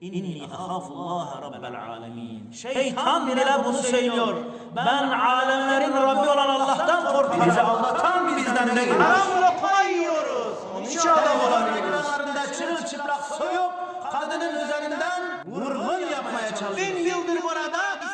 İnni ahafullah rabbel alemin. Şeytan bile bunu söylüyor. Ben alemlerin Rabbi olan Allah'tan korkarım. Bizi aldatan bizden değil. Haram lokma yiyoruz. Hiç adam olabiliriz. çırılçıplak soyup kadının üzerinden vurgun yapmaya çalışıyor. Bin yıldır burada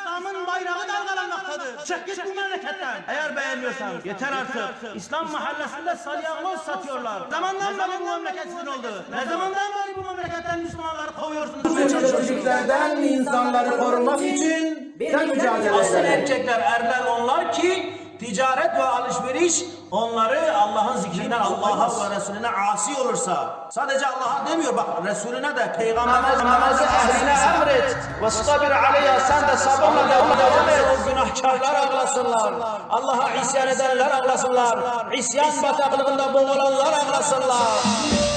bayrağı dalgalanmaktadır. Çık git bu memleketten. Eğer beğenmiyorsan yeter artık. İslam mahallesinde salyangoz satıyorlar. Zamandan beri bu memleket sizin oldu. Ne zamandan beri bu memleketten Müslümanları kovuyorsunuz? Çocuklardan insanları korumak için de mücadele Asıl erkekler erler onlar ki ticaret ve alışveriş onları Allah'ın zikrinden Allah'a ve Resulüne asi olursa sadece Allah'a demiyor bak Resulüne de peygamberine namazı ehline emret ve sabir aleyha sen de sabırla devam et. O günahkarlar ağlasınlar Allah'a isyan edenler ağlasınlar isyan bataklığında boğulanlar ağlasınlar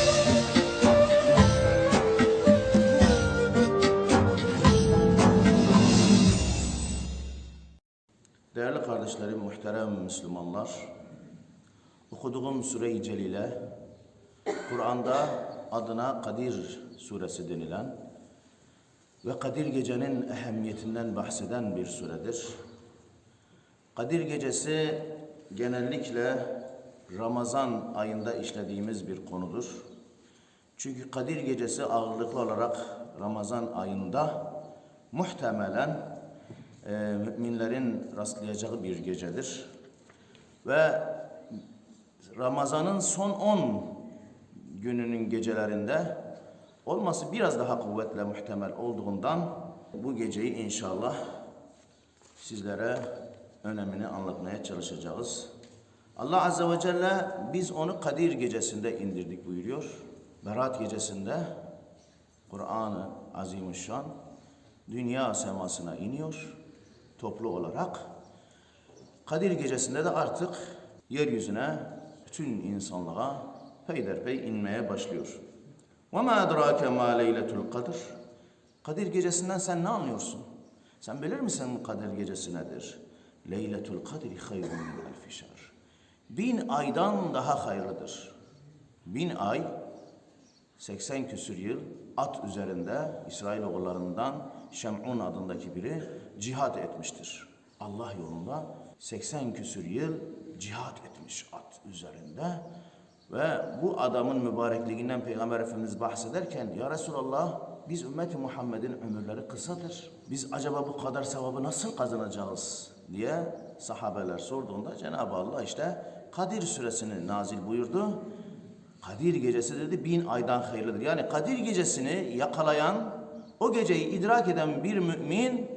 kardeşlerim, muhterem Müslümanlar, okuduğum Sure-i Celile, Kur'an'da adına Kadir suresi denilen ve Kadir gecenin ehemmiyetinden bahseden bir suredir. Kadir gecesi genellikle Ramazan ayında işlediğimiz bir konudur. Çünkü Kadir gecesi ağırlıklı olarak Ramazan ayında muhtemelen e, müminlerin rastlayacağı bir gecedir. Ve Ramazan'ın son 10 gününün gecelerinde olması biraz daha kuvvetle muhtemel olduğundan bu geceyi inşallah sizlere önemini anlatmaya çalışacağız. Allah Azze ve Celle biz onu Kadir gecesinde indirdik buyuruyor. Berat gecesinde Kur'an-ı Azimüşşan dünya semasına iniyor toplu olarak. Kadir gecesinde de artık yeryüzüne bütün insanlığa peyderpey inmeye başlıyor. وَمَا أَدْرَاكَ مَا لَيْلَةُ الْقَدْرِ Kadir gecesinden sen ne anlıyorsun? Sen bilir misin Kadir gecesi nedir? Leyletul kadri hayrun min elfi şehr. Bin aydan daha hayırlıdır. Bin ay 80 küsür yıl at üzerinde İsrailoğullarından Şem'un adındaki biri cihat etmiştir. Allah yolunda 80 küsür yıl cihat etmiş at üzerinde ve bu adamın mübarekliğinden Peygamber Efendimiz bahsederken Ya Resulallah biz ümmeti Muhammed'in ömürleri kısadır. Biz acaba bu kadar sevabı nasıl kazanacağız diye sahabeler sorduğunda Cenab-ı Allah işte Kadir suresini nazil buyurdu. Kadir gecesi dedi bin aydan hayırlıdır. Yani Kadir gecesini yakalayan, o geceyi idrak eden bir mümin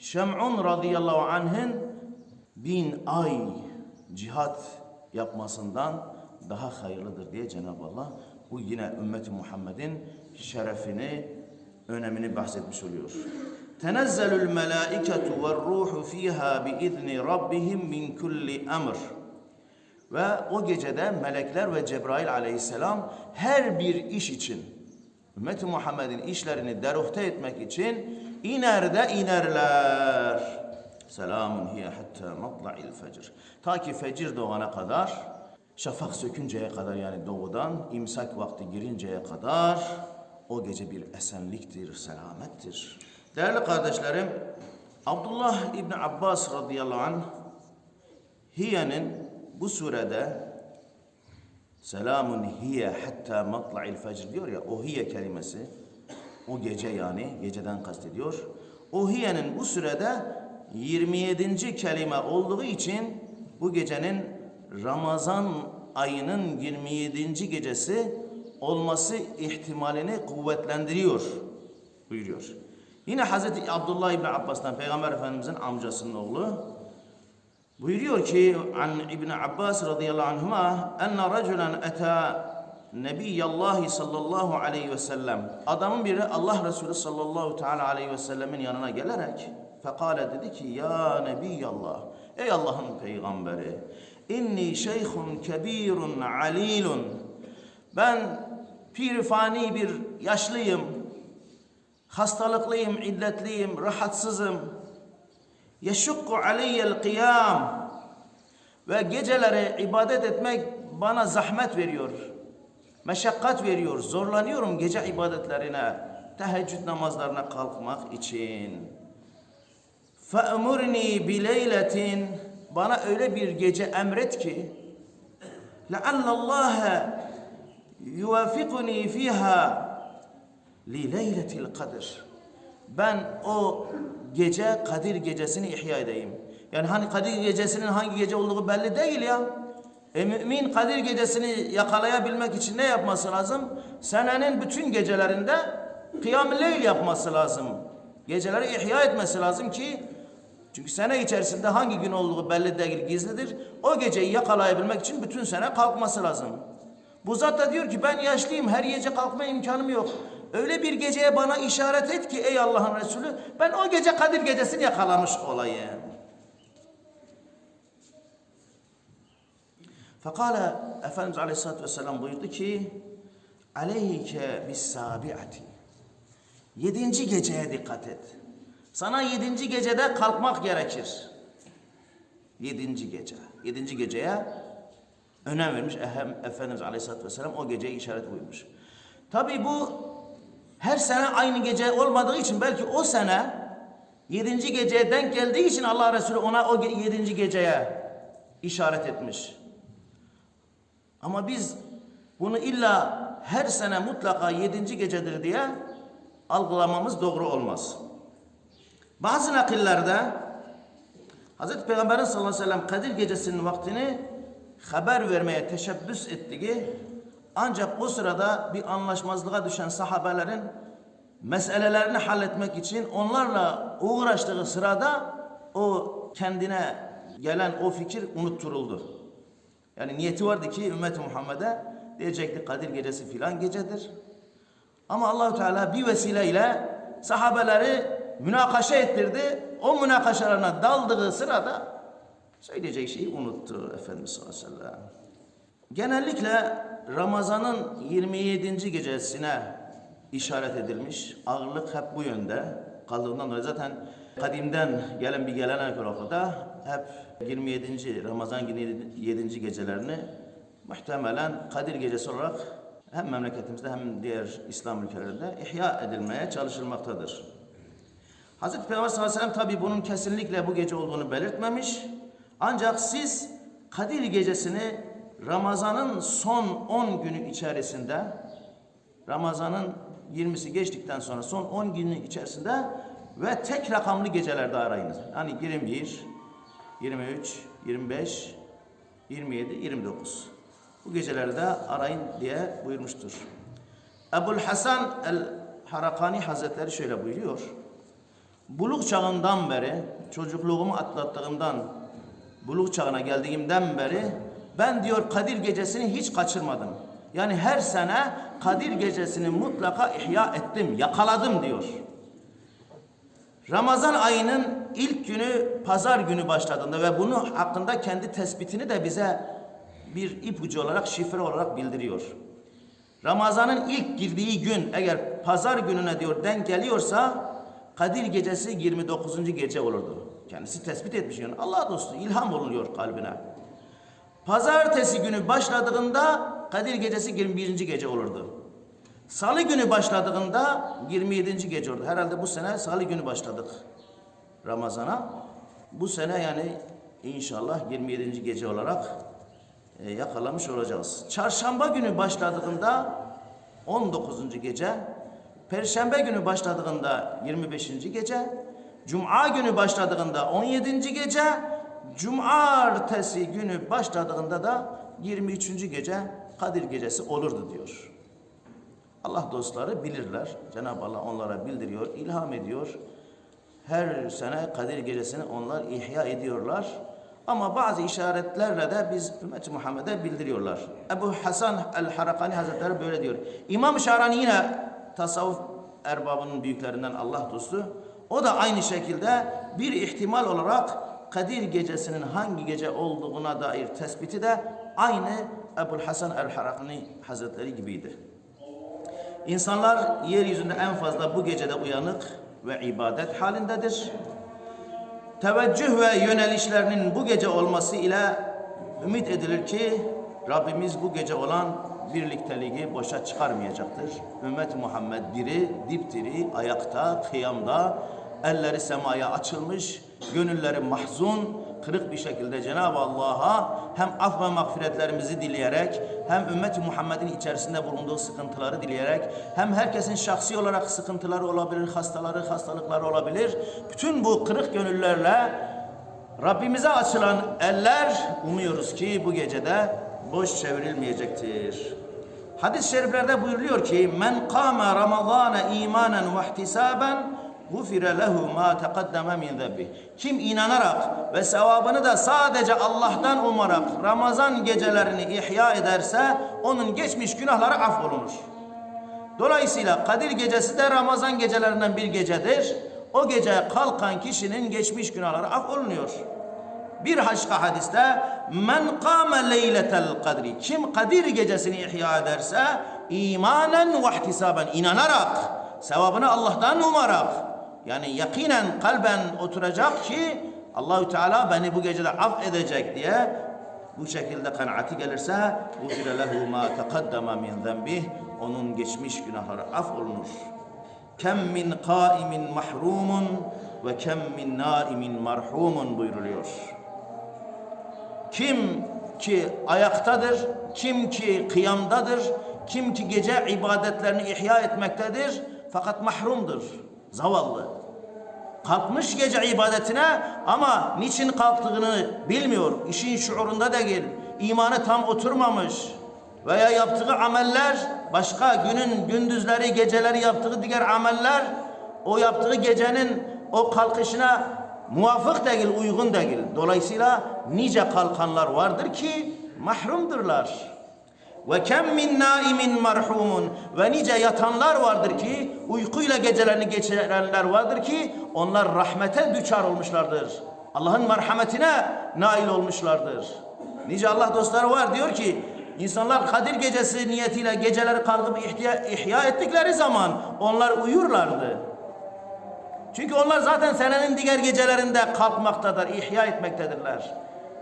Şem'un radıyallahu anh'ın bin ay cihat yapmasından daha hayırlıdır diye Cenab-ı Allah bu yine ümmeti Muhammed'in şerefini, önemini bahsetmiş oluyor. Tenezzelul melâiketu ve ruhu fîhâ biizni rabbihim min kulli emr. Ve o gecede melekler ve Cebrail aleyhisselam her bir iş için, ümmeti Muhammed'in işlerini deruhte etmek için iner de inerler. Selamun hiye hatta matla'il fecr. Ta ki fecir doğana kadar, şafak sökünceye kadar yani doğudan, imsak vakti girinceye kadar o gece bir esenliktir, selamettir. Değerli kardeşlerim, Abdullah İbni Abbas radıyallahu anh, Hiye'nin bu surede Selamun hiye hatta matla'il fecr diyor ya o hiye kelimesi o gece yani geceden kastediyor. O hiyenin bu surede 27. kelime olduğu için bu gecenin Ramazan ayının 27. gecesi olması ihtimalini kuvvetlendiriyor buyuruyor. Yine Hazreti Abdullah İbni Abbas'tan Peygamber Efendimizin amcasının oğlu Buyuruyor ki an İbn Abbas radıyallahu anhuma enne raculen eta Nebiyallahi sallallahu aleyhi ve sellem. Adamın biri Allah Resulü sallallahu teala aleyhi ve sellemin yanına gelerek fekale dedi ki ya Nebiyallah ey Allah'ın peygamberi inni şeyhun kebirun alilun. Ben pirifani bir yaşlıyım hastalıklıyım illetliyim rahatsızım yeşukku aleyyel kıyam ve geceleri ibadet etmek bana zahmet veriyor. Meşakkat veriyor. Zorlanıyorum gece ibadetlerine, teheccüd namazlarına kalkmak için. Fe'murni bileyletin bana öyle bir gece emret ki leallallâhe yuvafikuni fiha li leyletil kadir. Ben o gece Kadir gecesini ihya edeyim. Yani hani Kadir gecesinin hangi gece olduğu belli değil ya. E mümin Kadir gecesini yakalayabilmek için ne yapması lazım? Senenin bütün gecelerinde kıyam-ı leyl yapması lazım. Geceleri ihya etmesi lazım ki çünkü sene içerisinde hangi gün olduğu belli değil, gizlidir. O geceyi yakalayabilmek için bütün sene kalkması lazım. Bu zat da diyor ki ben yaşlıyım, her gece kalkma imkanım yok. Öyle bir geceye bana işaret et ki ey Allah'ın Resulü ben o gece Kadir gecesini yakalamış olayım. Fekale Efendimiz Aleyhisselatü Vesselam buyurdu ki Aleyke bis sabiati Yedinci geceye dikkat et. Sana yedinci gecede kalkmak gerekir. Yedinci gece. Yedinci geceye önem vermiş Ehem, Efendimiz Aleyhisselatü Vesselam o geceye işaret buyurmuş. Tabi bu her sene aynı gece olmadığı için belki o sene yedinci geceye denk geldiği için Allah Resulü ona o yedinci geceye işaret etmiş. Ama biz bunu illa her sene mutlaka yedinci gecedir diye algılamamız doğru olmaz. Bazı nakillerde Hz. Peygamberin sallallahu aleyhi ve sellem Kadir gecesinin vaktini haber vermeye teşebbüs ettiği ancak o sırada bir anlaşmazlığa düşen sahabelerin meselelerini halletmek için onlarla uğraştığı sırada o kendine gelen o fikir unutturuldu. Yani niyeti vardı ki ümmet Muhammed'e diyecekti Kadir gecesi filan gecedir. Ama Allahu Teala bir vesileyle sahabeleri münakaşa ettirdi. O münakaşalarına daldığı sırada söyleyecek şeyi unuttu Efendimiz sallallahu aleyhi ve sellem. Genellikle Ramazan'ın 27. gecesine işaret edilmiş. Ağırlık hep bu yönde kaldığından dolayı zaten kadimden gelen bir gelenek olarak da hep 27. Ramazan 27. gecelerini muhtemelen Kadir gecesi olarak hem memleketimizde hem diğer İslam ülkelerinde ihya edilmeye çalışılmaktadır. Hazreti Peygamber sallallahu aleyhi ve sellem tabi bunun kesinlikle bu gece olduğunu belirtmemiş. Ancak siz Kadir gecesini Ramazan'ın son 10 günü içerisinde Ramazan'ın 20'si geçtikten sonra son 10 günü içerisinde ve tek rakamlı gecelerde arayınız. Yani 21, 23, 25, 27, 29. Bu gecelerde arayın diye buyurmuştur. Ebul Hasan el-Harakani Hazretleri şöyle buyuruyor. Buluk çağından beri, çocukluğumu atlattığımdan, buluk çağına geldiğimden beri ben diyor Kadir gecesini hiç kaçırmadım. Yani her sene Kadir gecesini mutlaka ihya ettim, yakaladım diyor. Ramazan ayının ilk günü pazar günü başladığında ve bunu hakkında kendi tespitini de bize bir ipucu olarak, şifre olarak bildiriyor. Ramazan'ın ilk girdiği gün eğer pazar gününe diyor denk geliyorsa Kadir gecesi 29. gece olurdu. Kendisi tespit etmiş yani Allah dostu ilham oluyor kalbine. Pazartesi günü başladığında Kadir gecesi 21. gece olurdu. Salı günü başladığında 27. gece oldu. Herhalde bu sene salı günü başladık Ramazan'a. Bu sene yani inşallah 27. gece olarak e, yakalamış olacağız. Çarşamba günü başladığında 19. gece, Perşembe günü başladığında 25. gece, Cuma günü başladığında 17. gece, Cumartesi günü başladığında da 23. gece Kadir gecesi olurdu diyor. Allah dostları bilirler. Cenab-ı Allah onlara bildiriyor, ilham ediyor. Her sene Kadir gecesini onlar ihya ediyorlar. Ama bazı işaretlerle de biz Ümmet-i Muhammed'e bildiriyorlar. Ebu Hasan el-Harakani Hazretleri böyle diyor. İmam Şarani yine tasavvuf erbabının büyüklerinden Allah dostu. O da aynı şekilde bir ihtimal olarak Kadir gecesinin hangi gece olduğuna dair tespiti de aynı Ebu Hasan el-Harakani Hazretleri gibiydi. İnsanlar yeryüzünde en fazla bu gecede uyanık ve ibadet halindedir. Teveccüh ve yönelişlerinin bu gece olması ile ümit edilir ki Rabbimiz bu gece olan birlikteliği boşa çıkarmayacaktır. Ümmet Muhammed diri, dipdiri, ayakta, kıyamda, elleri semaya açılmış, gönülleri mahzun, kırık bir şekilde Cenab-ı Allah'a hem af ve mağfiretlerimizi dileyerek, hem ümmeti Muhammed'in içerisinde bulunduğu sıkıntıları dileyerek, hem herkesin şahsi olarak sıkıntıları olabilir, hastaları, hastalıkları olabilir. Bütün bu kırık gönüllerle Rabbimize açılan eller umuyoruz ki bu gecede boş çevrilmeyecektir. Hadis-i şeriflerde buyuruluyor ki men kâme ramazâne imanen ve ihtisâben gufire lehu ma teqaddeme min zembih. Kim inanarak ve sevabını da sadece Allah'tan umarak Ramazan gecelerini ihya ederse onun geçmiş günahları affolunur. Dolayısıyla Kadir gecesi de Ramazan gecelerinden bir gecedir. O gece kalkan kişinin geçmiş günahları affolunuyor. Bir başka hadiste men kâme leyletel kadri kim Kadir gecesini ihya ederse imanen ve ihtisaben inanarak sevabını Allah'tan umarak yani yakinen kalben oturacak ki Allahü Teala beni bu gecede af edecek diye bu şekilde kanaati gelirse gufire lehu ma teqaddama min zenbih onun geçmiş günahları af olunur. Kem min kaimin mahrumun ve kem min naimin marhumun buyuruluyor. Kim ki ayaktadır, kim ki kıyamdadır, kim ki gece ibadetlerini ihya etmektedir fakat mahrumdur, zavallı. Kalkmış gece ibadetine ama niçin kalktığını bilmiyor. İşin şuurunda değil. İmanı tam oturmamış. Veya yaptığı ameller başka günün gündüzleri geceleri yaptığı diğer ameller o yaptığı gecenin o kalkışına muvafık değil, uygun değil. Dolayısıyla nice kalkanlar vardır ki mahrumdurlar. Ve kem min naimin marhumun ve nice yatanlar vardır ki uykuyla gecelerini geçirenler vardır ki onlar rahmete düçar olmuşlardır. Allah'ın merhametine nail olmuşlardır. Nice Allah dostları var diyor ki insanlar Kadir gecesi niyetiyle geceleri kalkıp ihya, ihya ettikleri zaman onlar uyurlardı. Çünkü onlar zaten senenin diğer gecelerinde kalkmaktadır, ihya etmektedirler.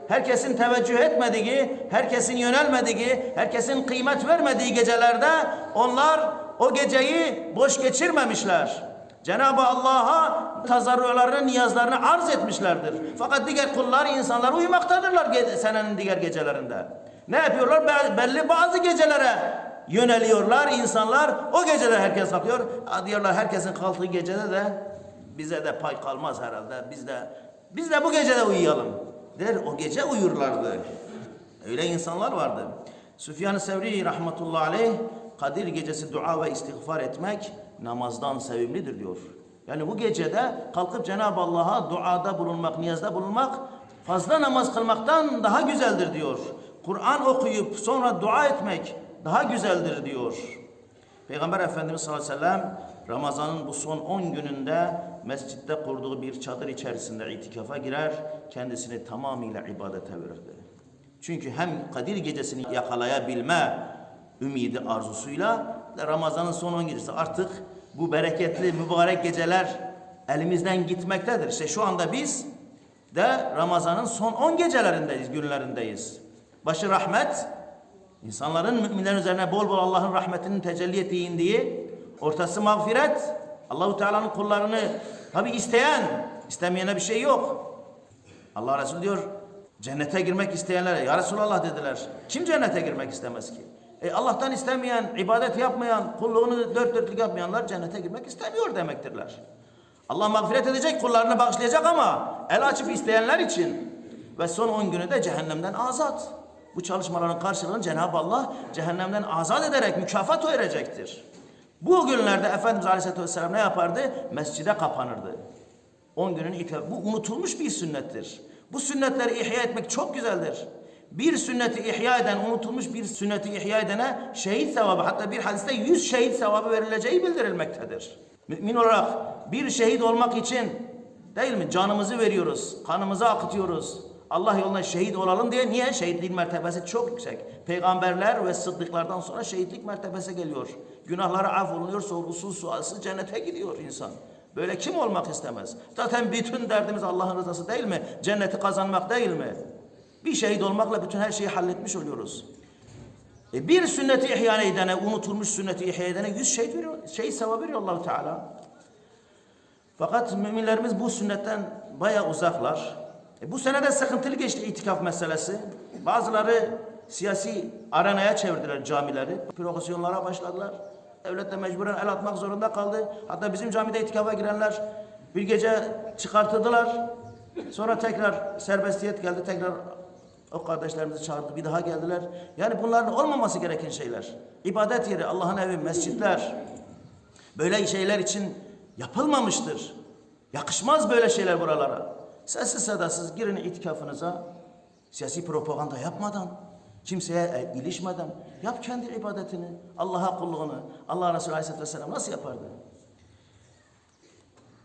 Herkesin teveccüh etmediği, herkesin yönelmediği, herkesin kıymet vermediği gecelerde onlar o geceyi boş geçirmemişler. Cenab-ı Allah'a tazarrularını, niyazlarını arz etmişlerdir. Fakat diğer kullar, insanlar uyumaktadırlar senenin diğer gecelerinde. Ne yapıyorlar? Be- belli bazı gecelere yöneliyorlar insanlar. O gecede herkes kalkıyor. Diyorlar herkesin kalktığı gecede de bize de pay kalmaz herhalde. Biz de biz de bu gecede uyuyalım. Der o gece uyurlardı. Öyle insanlar vardı. Süfyan-ı Sevri rahmetullahi aleyh Kadir gecesi dua ve istiğfar etmek namazdan sevimlidir diyor. Yani bu gecede kalkıp Cenab-ı Allah'a duada bulunmak, niyazda bulunmak fazla namaz kılmaktan daha güzeldir diyor. Kur'an okuyup sonra dua etmek daha güzeldir diyor. Peygamber Efendimiz sallallahu aleyhi ve sellem Ramazan'ın bu son 10 gününde mescitte kurduğu bir çadır içerisinde itikafa girer, kendisini tamamıyla ibadete verirdi. Çünkü hem Kadir gecesini yakalayabilme ümidi arzusuyla Ramazan'ın son 10 gecesi artık bu bereketli mübarek geceler elimizden gitmektedir. İşte şu anda biz de Ramazan'ın son 10 gecelerindeyiz, günlerindeyiz. Başı rahmet, İnsanların müminlerin üzerine bol bol Allah'ın rahmetinin tecelli ettiği ortası mağfiret, Allahu Teala'nın kullarını tabi isteyen, istemeyene bir şey yok. Allah Resulü diyor, cennete girmek isteyenlere, ya Resulallah dediler, kim cennete girmek istemez ki? E Allah'tan istemeyen, ibadet yapmayan, kulluğunu dört dörtlük yapmayanlar cennete girmek istemiyor demektirler. Allah mağfiret edecek, kullarını bağışlayacak ama el açıp isteyenler için ve son 10 günü de cehennemden azat. Bu çalışmaların karşılığını Cenab-ı Allah cehennemden azat ederek mükafat verecektir. Bu günlerde Efendimiz Aleyhisselatü Vesselam ne yapardı? Mescide kapanırdı. 10 günün itirafı. Bu unutulmuş bir sünnettir. Bu sünnetleri ihya etmek çok güzeldir. Bir sünneti ihya eden, unutulmuş bir sünneti ihya edene şehit sevabı, hatta bir hadiste 100 şehit sevabı verileceği bildirilmektedir. Mümin olarak bir şehit olmak için değil mi? Canımızı veriyoruz, kanımızı akıtıyoruz. Allah yoluna şehit olalım diye. Niye? Şehitlik mertebesi çok yüksek. Peygamberler ve sıddıklardan sonra şehitlik mertebesi geliyor. Günahları affolunuyor, sorgusuz sualsiz cennete gidiyor insan. Böyle kim olmak istemez? Zaten bütün derdimiz Allah'ın rızası değil mi? Cenneti kazanmak değil mi? Bir şehit olmakla bütün her şeyi halletmiş oluyoruz. E bir sünneti ihya edene, unutulmuş sünneti ihya edene yüz şey veriyor, şey sevap veriyor Allahu Teala. Fakat müminlerimiz bu sünnetten bayağı uzaklar. E bu sene de sıkıntılı geçti itikaf meselesi. Bazıları siyasi arenaya çevirdiler camileri. Provokasyonlara başladılar. Devlet de mecburen el atmak zorunda kaldı. Hatta bizim camide itikafa girenler bir gece çıkartıldılar. Sonra tekrar serbestiyet geldi. Tekrar o kardeşlerimizi çağırdı. Bir daha geldiler. Yani bunların olmaması gereken şeyler. İbadet yeri, Allah'ın evi, mescitler. Böyle şeyler için yapılmamıştır. Yakışmaz böyle şeyler buralara. Sessiz sedasız girin itikafınıza. Siyasi propaganda yapmadan, kimseye e, ilişmeden yap kendi ibadetini, Allah'a kulluğunu. Allah Resulü Aleyhisselatü Vesselam nasıl yapardı?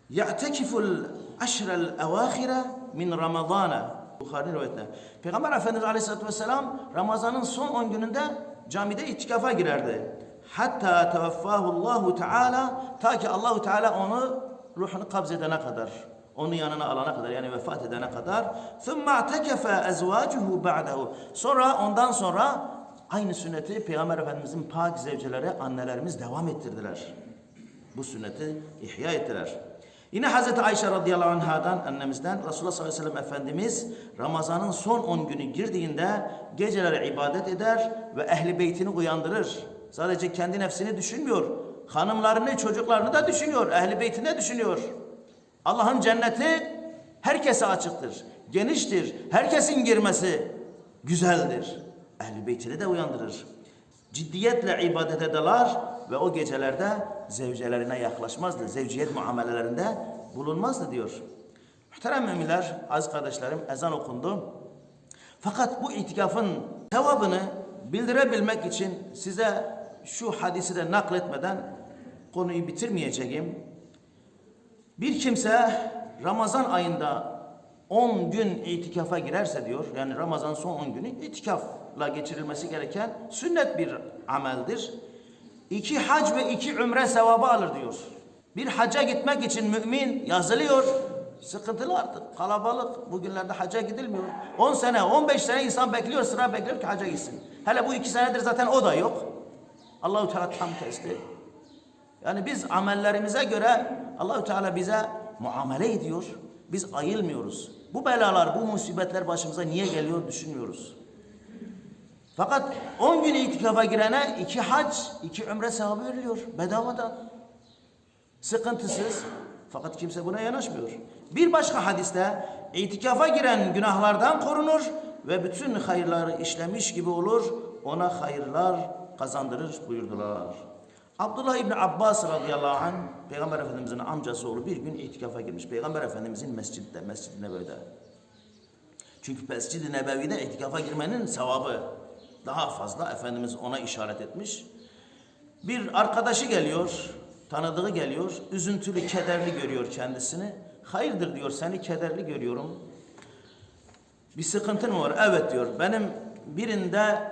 Ya'tekiful aşrel evâhire min Ramazana. Bukhari rivayetinde. Peygamber Efendimiz Aleyhisselatü Vesselam Ramazan'ın son 10 gününde camide itikafa girerdi. Hatta tevaffahullahu Teala ta ki Allahu Teala onu ruhunu kabz edene kadar. Onu yanına alana kadar yani vefat edene kadar. ثُمَّ اَعْتَكَفَ اَزْوَاجُهُ بَعْدَهُ Sonra ondan sonra aynı sünneti Peygamber Efendimizin pak zevceleri annelerimiz devam ettirdiler. Bu sünneti ihya ettiler. Yine Hazreti Ayşe radıyallahu anhadan annemizden Resulullah sallallahu aleyhi ve sellem Efendimiz Ramazan'ın son 10 günü girdiğinde geceleri ibadet eder ve ehli beytini uyandırır. Sadece kendi nefsini düşünmüyor. Hanımlarını, çocuklarını da düşünüyor. Ehli beytini de düşünüyor. Allah'ın cenneti herkese açıktır. Geniştir. Herkesin girmesi güzeldir. Ehli beytini de uyandırır. Ciddiyetle ibadet ederler ve o gecelerde zevcelerine yaklaşmazdı. Zevciyet muamelelerinde bulunmazdı diyor. Muhterem müminler, aziz kardeşlerim ezan okundu. Fakat bu itikafın sevabını bildirebilmek için size şu hadisi de nakletmeden konuyu bitirmeyeceğim. Bir kimse Ramazan ayında 10 gün itikafa girerse diyor, yani Ramazan son 10 günü itikafla geçirilmesi gereken sünnet bir ameldir. İki hac ve iki ümre sevabı alır diyor. Bir hacca gitmek için mümin yazılıyor. Sıkıntılı artık, kalabalık. Bugünlerde hacca gidilmiyor. 10 sene, 15 sene insan bekliyor, sıra bekliyor ki hacca gitsin. Hele bu iki senedir zaten o da yok. Allahu Teala tam kesti. Yani biz amellerimize göre Allahü Teala bize muamele ediyor. Biz ayılmıyoruz. Bu belalar, bu musibetler başımıza niye geliyor düşünmüyoruz. Fakat 10 gün itikafa girene iki hac, iki ömre sevabı veriliyor bedavadan. Sıkıntısız. Fakat kimse buna yanaşmıyor. Bir başka hadiste itikafa giren günahlardan korunur ve bütün hayırları işlemiş gibi olur. Ona hayırlar kazandırır buyurdular. Abdullah İbni Abbas radıyallahu anh Peygamber Efendimizin amcası oğlu bir gün itikafa girmiş. Peygamber Efendimizin mescidde, Mescid-i Nebevi'de. Çünkü Mescid-i Nebevi'de itikafa girmenin sevabı daha fazla. Efendimiz ona işaret etmiş. Bir arkadaşı geliyor, tanıdığı geliyor, üzüntülü, kederli görüyor kendisini. Hayırdır diyor, seni kederli görüyorum. Bir sıkıntın mı var? Evet diyor, benim birinde,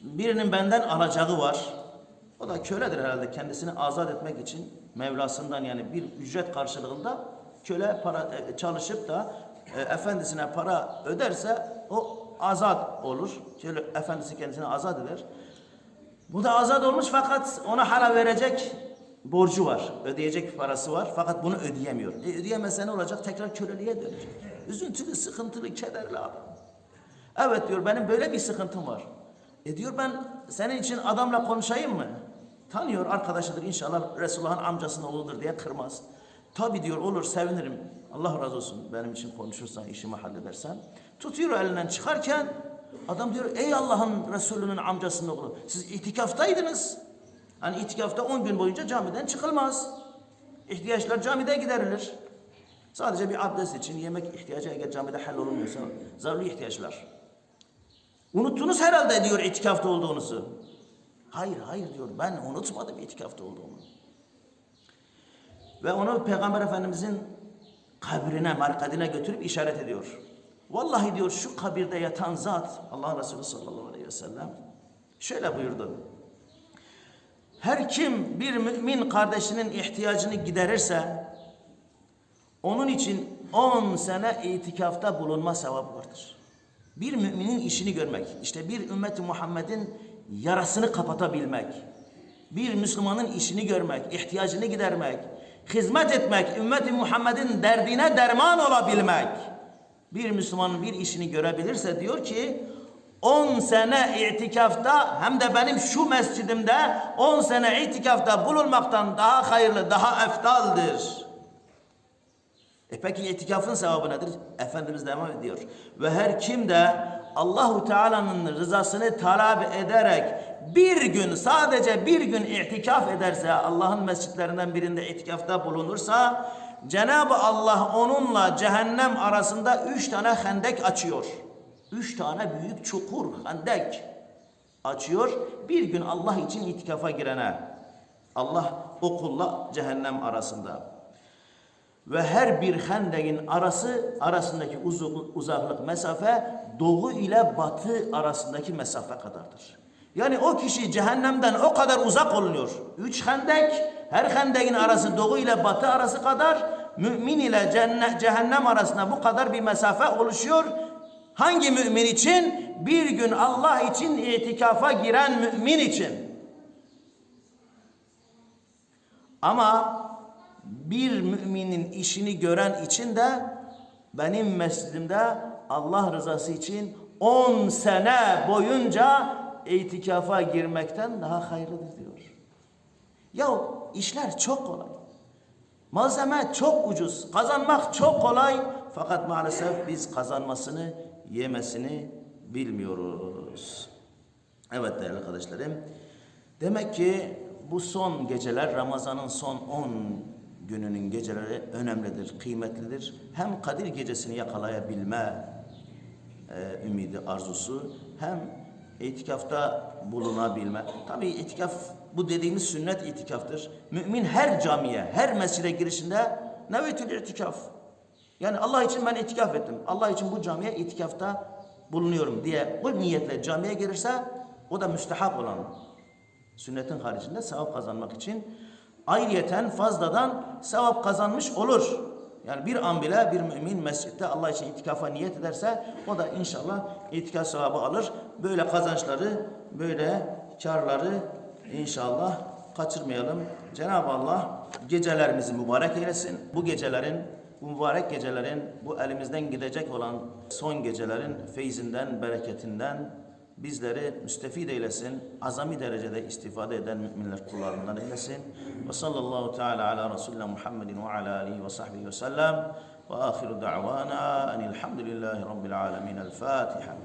birinin benden alacağı var. O da köledir herhalde, kendisini azat etmek için Mevlasından yani bir ücret karşılığında köle para e, çalışıp da e, efendisine para öderse o azat olur. Köle efendisi kendisini azat eder. Bu da azat olmuş fakat ona hala verecek borcu var. Ödeyecek parası var fakat bunu ödeyemiyor. E, ödeyemezse ne olacak? Tekrar köleliğe dönecek. Üzüntülü, sıkıntılı, kederli adam. Evet diyor benim böyle bir sıkıntım var. E diyor ben senin için adamla konuşayım mı? Tanıyor arkadaşıdır inşallah Resulullah'ın amcasının oğludur diye kırmaz. Tabi diyor olur sevinirim. Allah razı olsun benim için konuşursan işimi halledersen. Tutuyor elinden çıkarken adam diyor ey Allah'ın Resulü'nün amcasının oğlu siz itikaftaydınız. Hani itikafta 10 gün boyunca camiden çıkılmaz. İhtiyaçlar camide giderilir. Sadece bir abdest için yemek ihtiyacı eğer camide hallolunmuyorsa zaruri ihtiyaçlar. Unuttunuz herhalde diyor itikafta olduğunuzu. Hayır hayır diyor ben unutmadım itikafta olduğumu. Ve onu Peygamber Efendimizin kabrine, markadine götürüp işaret ediyor. Vallahi diyor şu kabirde yatan zat Allah Resulü sallallahu aleyhi ve sellem şöyle buyurdu. Her kim bir mümin kardeşinin ihtiyacını giderirse onun için 10 sene itikafta bulunma sevabı vardır. Bir müminin işini görmek. İşte bir ümmeti Muhammed'in yarasını kapatabilmek, bir Müslümanın işini görmek, ihtiyacını gidermek, hizmet etmek, ümmeti Muhammed'in derdine derman olabilmek. Bir Müslümanın bir işini görebilirse diyor ki 10 sene itikafta hem de benim şu mescidimde 10 sene itikafta bulunmaktan daha hayırlı, daha eftaldir. E peki itikafın sevabı nedir? Efendimiz devam ediyor. Ve her kim de Allahu Teala'nın rızasını talep ederek bir gün sadece bir gün itikaf ederse Allah'ın mescitlerinden birinde itikafta bulunursa Cenab-ı Allah onunla cehennem arasında üç tane hendek açıyor. Üç tane büyük çukur, hendek açıyor. Bir gün Allah için itikafa girene. Allah o kulla cehennem arasında. Ve her bir hendeğin arası arasındaki uzak, uzaklık mesafe doğu ile batı arasındaki mesafe kadardır. Yani o kişi cehennemden o kadar uzak olunuyor. Üç hendek, her hendeğin arası doğu ile batı arası kadar, mümin ile cennet, cehennem arasında bu kadar bir mesafe oluşuyor. Hangi mümin için? Bir gün Allah için itikafa giren mümin için. Ama bir müminin işini gören için de benim mescidimde Allah rızası için 10 sene boyunca itikafa girmekten daha hayırlıdır diyor. Ya işler çok kolay. Malzeme çok ucuz. Kazanmak çok kolay. Fakat maalesef biz kazanmasını, yemesini bilmiyoruz. Evet değerli kardeşlerim. Demek ki bu son geceler Ramazan'ın son 10 gününün geceleri önemlidir, kıymetlidir. Hem Kadir gecesini yakalayabilme e, ümidi, arzusu hem itikafta bulunabilme. Tabii itikaf bu dediğimiz sünnet itikaftır. Mümin her camiye, her mescide girişinde nevetül itikaf. Yani Allah için ben itikaf ettim. Allah için bu camiye itikafta bulunuyorum diye bu niyetle camiye girirse o da müstehap olan sünnetin haricinde sevap kazanmak için ayrıyeten fazladan sevap kazanmış olur. Yani bir an bile bir mümin mescitte Allah için itikafa niyet ederse o da inşallah itikaf sevabı alır. Böyle kazançları, böyle karları inşallah kaçırmayalım. Cenab-ı Allah gecelerimizi mübarek eylesin. Bu gecelerin, bu mübarek gecelerin, bu elimizden gidecek olan son gecelerin feyzinden, bereketinden, bizleri müstefid eylesin, azami derecede istifade eden müminler kullarından eylesin. Ve sallallahu teala ala Resulüne Muhammedin ve ala alihi ve sahbihi ve sellem. Ve ahiru da'vana enilhamdülillahi rabbil alemin. El Fatiha.